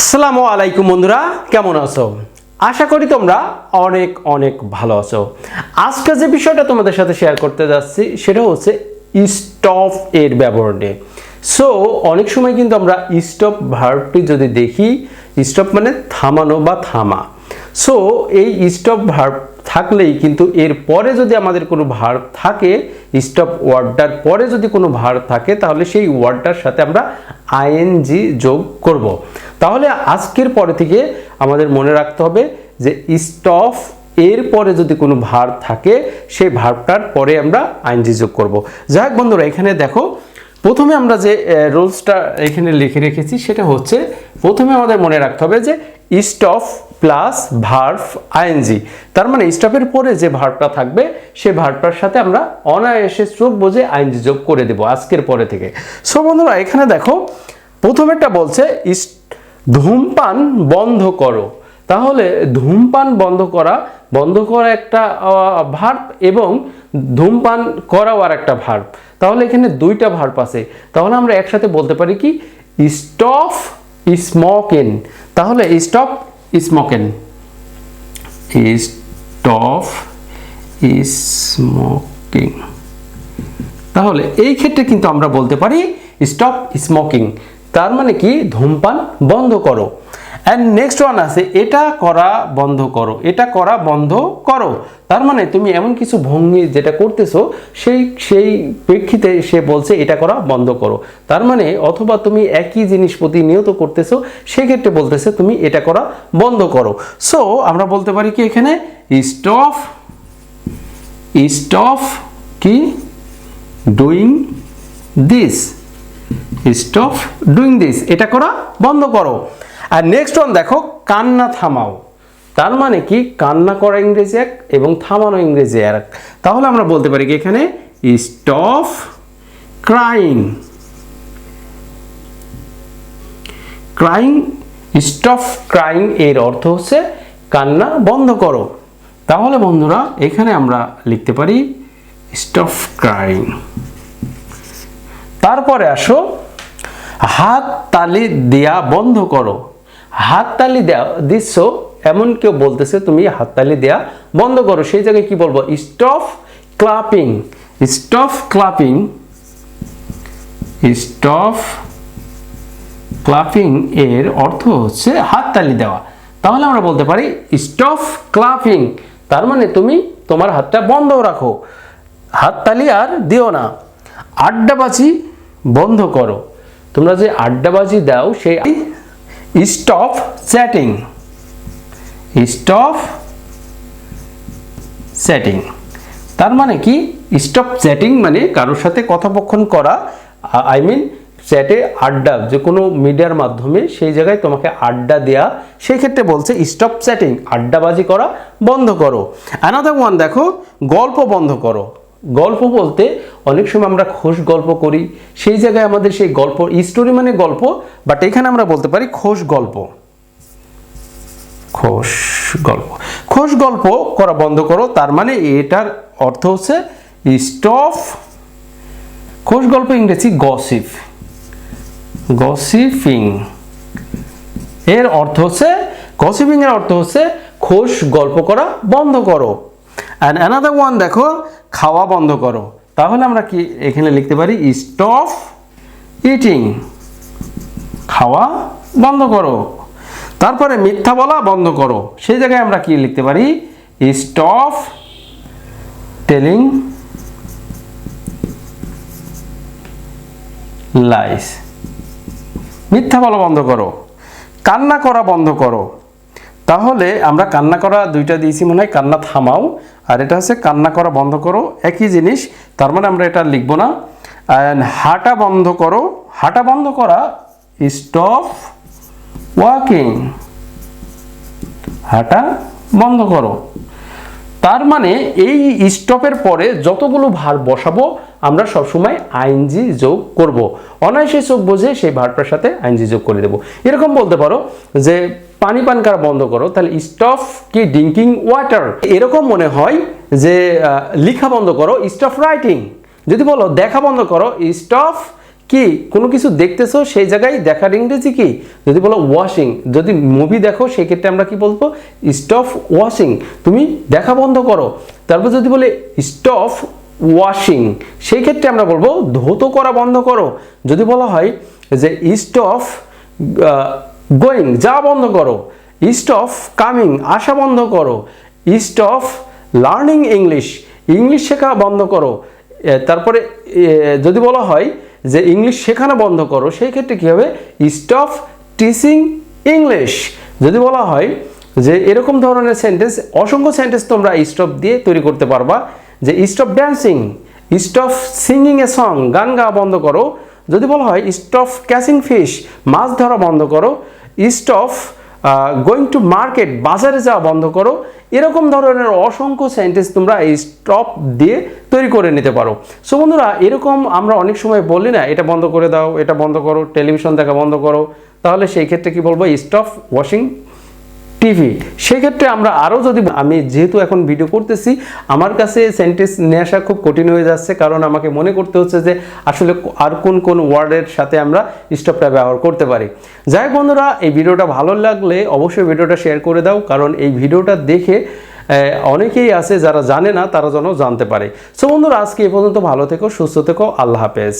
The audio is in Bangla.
আসসালামু আলাইকুম বন্ধুরা, কেমন আছো? আশা করি তোমরা অনেক অনেক ভালো আছো। আজকে যে বিষয়টা তোমাদের সাথে শেয়ার করতে যাচ্ছি, সেটা হচ্ছে স্টপ এর ব্যবহারে সো অনেক সময় কিন্তু আমরা স্টপ ভার্বটি যদি দেখি স্টপ মানে থামানো বা থামা। সো এই স্টপ ভার্ব থাকলেই কিন্তু এর পরে যদি আমাদের কোনো ভার্ব থাকে স্টপ ওয়ার্ডটার পরে যদি কোনো ভার্ব থাকে, তাহলে সেই ওয়ার্ডটার সাথে আমরা আইএনজি যোগ করব। তাহলে আজকের পরে থেকে আমাদের মনে রাখতে হবে যে স্টপ এর পরে যদি কোনো ভার্ব থাকে, সেই ভার্বটার পরে আমরা আইএনজি যোগ করব। যাই হোক বন্ধুরা, এখানে দেখো, প্রথমে আমরা যে রুলসটা এখানে লিখে রেখেছি, সেটা হচ্ছে প্রথমে আমাদের মনে রাখতে হবে যে স্টপ প্লাস ভার্ভ আইএনজি। তার মানে স্টপের পরে যে ভার্বটা থাকবে সেই ভার্বটার সাথে আমরা অনায়াসে চোখ বুঝে আইএনজি যোগ করে দেব আজকের পরে থেকে। সো বন্ধুরা, এখানে দেখো, প্রথমেরটা বলছে ধূমপান বন্ধ করো। তাহলে ধূমপান বন্ধ করা বন্ধ করা একটা ভার্ব এবং ধূমপান করাও আর একটা ভার্ব তাহলে এখানে দুইটা ভার্ব আছে। তাহলে আমরা একসাথে বলতে পারি কি, স্টপ স্মোকেন তাহলে স্টপ স্মোকেন। Stop smoking. তাহলে এই ক্ষেত্রে কিন্তু আমরা বলতে পারি, স্টপ স্মোকিং। তার মানে কি? ধূমপান বন্ধ করো। অ্যান্ড নেক্সট ওয়ান আছে, এটা করা বন্ধ করো, এটা করা বন্ধ করো। তার মানে তুমি এমন কিছু ভঙ্গি যেটা করতেছো, সেই সেই প্রেক্ষিতে সে বলছে এটা করা বন্ধ করো। তার মানে অথবা তুমি একই জিনিস প্রতিনিয়ত করতেছো, সেক্ষেত্রে বলতেছে তুমি এটা করা বন্ধ করো। সো আমরা বলতে পারি কি এখানে? স্টপ স্টপ কি? Doing this stop doing this এটা করা বন্ধ করো। আর নেক্সট ওয়ান দেখো, কান্না থামাও। তার মানে কি? কান্না করা ইংরেজি এক এবং থামানো ইংরেজি এক। তাহলে আমরা বলতে পারি কি এখানে? Stop crying crying stop crying এর অর্থ হচ্ছে কান্না বন্ধ করো। তাহলে বন্ধুরা, এখানে আমরা লিখতে পারি স্টপ ক্রাইং তারপরে আসো, হাত তালি দেয়া বন্ধ করো। হাত তালি দেয়া দিচ্ছ, এমন কেউ বলতেছে, তুমি হাততালি দেয়া বন্ধ করো। সেই জায়গায় কি বলব? Stop clapping stop clapping stop clapping এর অর্থ হচ্ছে হাততালি দেওয়া। তাহলে আমরা বলতে পারি স্টপ ক্লাপিং তার মানে তুমি তোমার হাতটা বন্ধ রাখো। হাততালি আর দিও না। আড্ডাবাজি বন্ধ করো। তোমরা যে আড্ডাবাজি দাও, সেই স্টপ চ্যাটিং স্টপ চ্যাটিং তার মানে কি? স্টপ চ্যাটিং মানে কারোর সাথে কথোপকথন করা আই মিন চ্যাটে আড্ডা, যে কোনো মিডিয়ার মাধ্যমে সেই জায়গায় তোমাকে আড্ডা দেয়া, সেই ক্ষেত্রে বলছে স্টপ চ্যাটিং আড্ডাবাজি করা বন্ধ করো। অ্যানাদার ওয়ান দেখো, গল্প বন্ধ করো। গল্প বলতে অনেক সময় আমরা খোশ গল্প করি, সেই জায়গায় আমাদের সেই গল্প স্টোরি মানে গল্প বাট এখানে আমরা বলতে পারি খোশ গল্প। খোশ গল্প। খোশ গল্প করা বন্ধ করো, তার মানে এটার অর্থ হচ্ছে স্টপ খোশ গল্প ইংরেজি গসিপ গসিপিং এর অর্থ হচ্ছে গসিপিং এর অর্থ হচ্ছে খোশ গল্প করা বন্ধ করো। অ্যান্ড অ্যানাদার ওয়ান দেখো, খাওয়া বন্ধ করো। তাহলে আমরা কি এখানে লিখতে পারি স্টপ ইটিং খাওয়া বন্ধ করো। তারপরে মিথ্যা বলা বন্ধ করো। সেই জায়গায় আমরা কি লিখতে পারি স্টপ টেলিং লাইস মিথ্যা বলা বন্ধ করো। কান্না করা বন্ধ করো। তাহলে আমরা কান্না করা দুইটা দিয়েছি মনে হয়, কান্না থামাও, আর এটা হচ্ছে কান্না করা বন্ধ করো, একই জিনিস, তার মানে আমরা এটা লিখব না। হাঁটা বন্ধ করো, হাঁটা বন্ধ করা স্টপ ওয়াকিং হাঁটা বন্ধ করো। তার মানে এই স্টপের পরে যতগুলো ভার বসাবো, আমরা সবসময় আইনজি যোগ করব। অনায়াসে চোখ বোঝে সেই ভারটার সাথে আইনজি যোগ করে দেব। এরকম বলতে পারো যে পানি পান করা বন্ধ করো, তাহলে স্টপ কি ড্রিঙ্কিং ওয়াটার এরকম মনে হয় যে লিখা বন্ধ করো স্টপ রাইটিং যদি বলো দেখা বন্ধ করো স্টপ কি? কোনো কিছু দেখতেছো? সেই জায়গায় দেখার ইংরেজি কি? যদি বলো ওয়াশিং যদি মুভি দেখো সেই ক্ষেত্রে আমরা কি বলব? স্টপ ওয়াশিং তুমি দেখা বন্ধ করো। তারপর যদি বলে স্টপ ওয়াশিং সেই ক্ষেত্রে আমরা বলব ধৌত করা বন্ধ করো। যদি বলা হয় যে স্টপ গোয়িং যা বন্ধ করো। স্টপ কামিং আসা বন্ধ করো। স্টপ লার্নিং ইংলিশ ইংলিশ শেখা বন্ধ করো। তারপরে যদি বলা হয় যে ইংলিশ শেখানো বন্ধ করো, সেই ক্ষেত্রে কী হবে? স্টপ টিচিং ইংলিশ যদি বলা হয় যে এরকম ধরনের সেন্টেন্স অসংখ্য সেন্টেন্স তোমরা স্টপ দিয়ে তৈরি করতে পারবা, যে stop dancing stop singing a song গান গাওয়া বন্ধ করো। যদি বলা হয় স্টপ ক্যাচিং ফিশ মাছ ধরা বন্ধ করো। স্টপ গোয়িং টু মার্কেট বাজারে যাওয়া বন্ধ করো। এরকম ধরনের অসংখ্য সেন্টেন্স তোমরা এই স্টপ দিয়ে তৈরি করে নিতে পারো। সো বন্ধুরা, এরকম আমরা অনেক সময় বলি না, এটা বন্ধ করে দাও, এটা বন্ধ করো টেলিভিশন দেখা বন্ধ করো। তাহলে সেই ক্ষেত্রে কি বলব স্টপ ওয়াশিং টিভি, সেক্ষেত্রে আমরা আরও যদি আমি যেহেতু এখন ভিডিও করতেছি, আমার কাছে সেন্টেন্স নিয়ে আসা খুব কঠিন হয়ে যাচ্ছে, কারণ আমাকে মনে করতে হচ্ছে যে আসলে আর কোন কোন ওয়ার্ডের সাথে আমরা স্টপটা ব্যবহার করতে পারি। যাই বন্ধুরা, এই ভিডিওটা ভালো লাগলে অবশ্যই ভিডিওটা শেয়ার করে দাও, কারণ এই ভিডিওটা দেখে অনেকেই আছে যারা জানে না, তারা যেন জানতে পারে। সো বন্ধুরা, আজকে এ পর্যন্ত ভালো থেকো, সুস্থ থেকো, আল্লাহ হাফেজ।